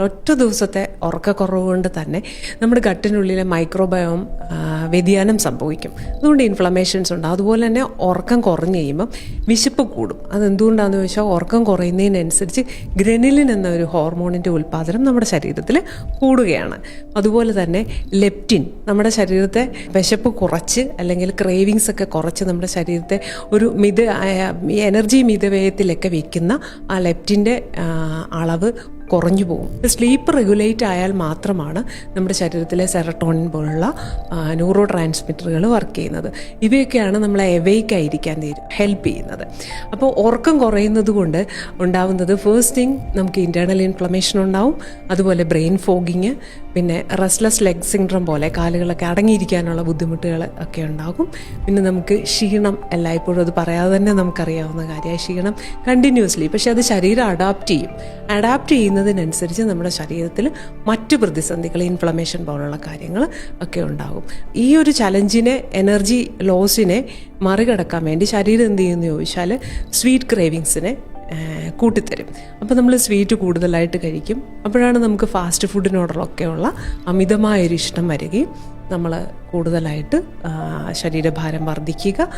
ഒറ്റ ദിവസത്തെ ഉറക്കക്കുറവ് കൊണ്ട് തന്നെ നമ്മുടെ ഗട്ടിനുള്ളിലെ മൈക്രോബയോം വ്യതിയാനം സംഭവിക്കും. അതുകൊണ്ട് ഇൻഫ്ലമേഷൻസ് ഉണ്ട്. അതുപോലെ തന്നെ ഉറക്കം കുറഞ്ഞു കഴിയുമ്പം വിശപ്പ് കൂടും. അതെന്തുകൊണ്ടാണെന്ന് ചോദിച്ചാൽ ഉറക്കം കുറയുന്നതിനനുസരിച്ച് ഗ്രനിലിൻ എന്ന ഒരു ഹോർമോണിന്റെ ഉൽപ്പാദനം നമ്മുടെ ശരീരത്തിൽ കൂടുകയാണ്. അതുപോലെ തന്നെ ലെപ്റ്റിൻ നമ്മുടെ ശരീരത്തെ വിശപ്പ് കുറച്ച് അല്ലെങ്കിൽ ക്രേവിങ്സ് ഒക്കെ കുറച്ച് നമ്മുടെ ശരീരത്തെ ഒരു മിത എനർജി മിതവ്യയത്തിലൊക്കെ വയ്ക്കുന്ന ആ ലെപ്റ്റിന്റെ അളവ് കുറഞ്ഞു പോകും. സ്ലീപ്പ് റെഗുലേറ്റ് ആയാൽ മാത്രമാണ് നമ്മുടെ ശരീരത്തിലെ സെറട്ടോണിൻ പോലുള്ള ന്യൂറോ ട്രാൻസ്മിറ്ററുകൾ വർക്ക് ചെയ്യുന്നത്. ഇവയൊക്കെയാണ് നമ്മളെ എവേക്ക് ആയിരിക്കാൻ ഹെൽപ്പ് ചെയ്യുന്നത്. അപ്പോൾ ഉറക്കം കുറയുന്നത് കൊണ്ട് ഉണ്ടാവുന്നത് ഫേസ്റ്റ് തിങ് നമുക്ക് ഇന്റേർണൽ ഇൻഫ്ലമേഷൻ ഉണ്ടാവും. അതുപോലെ ബ്രെയിൻ ഫോഗിങ് പിന്നെ റെസ്റ്റ്ലെസ് ലെഗ് സിൻഡ്രം പോലെ കാലുകളൊക്കെ അടങ്ങിയിരിക്കാനുള്ള ബുദ്ധിമുട്ടുകൾ ഒക്കെ ഉണ്ടാകും. പിന്നെ നമുക്ക് ക്ഷീണം എല്ലായ്പ്പോഴും അത് പറയാതെ തന്നെ നമുക്കറിയാവുന്ന കാര്യമായി ക്ഷീണം കണ്ടിന്യൂസ്ലി പക്ഷെ അത് ശരീരം അഡാപ്റ്റ് ചെയ്യും. അഡാപ്റ്റ് ചെയ്യുന്നതിനനുസരിച്ച് നമ്മുടെ ശരീരത്തിൽ മറ്റു പ്രതിസന്ധികൾ ഇൻഫ്ലമേഷൻ പോലുള്ള കാര്യങ്ങൾ ഒക്കെ ഉണ്ടാകും. ഈ ഒരു ചലഞ്ചിനെ എനർജി ലോസിനെ മറികടക്കാൻ വേണ്ടി ശരീരം എന്ത് ചെയ്യുമെന്ന് ചോദിച്ചാൽ സ്വീറ്റ് ക്രേവിങ്സിനെ കൂട്ടിത്തരും. അപ്പോൾ നമ്മൾ സ്വീറ്റ് കൂടുതലായിട്ട് കഴിക്കും. അപ്പോഴാണ് നമുക്ക് ഫാസ്റ്റ് ഫുഡിനോടുള്ളൊക്കെയുള്ള അമിതമായൊരു ഇഷ്ടം വരികയും നമ്മൾ കൂടുതലായിട്ട് ശരീരഭാരം വർദ്ധിക്കുക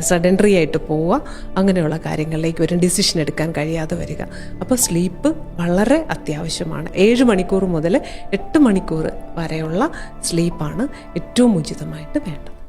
സഡൻഡറി ആയിട്ട് പോവുക അങ്ങനെയുള്ള കാര്യങ്ങളിലേക്ക് ഒരു ഡിസിഷൻ എടുക്കാൻ കഴിയാതെ വരിക. അപ്പോൾ സ്ലീപ്പ് വളരെ അത്യാവശ്യമാണ്. ഏഴ് മണിക്കൂർ മുതൽ എട്ട് മണിക്കൂർ വരെയുള്ള സ്ലീപ്പാണ് ഏറ്റവും ഉചിതമായിട്ട് വേണ്ടത്.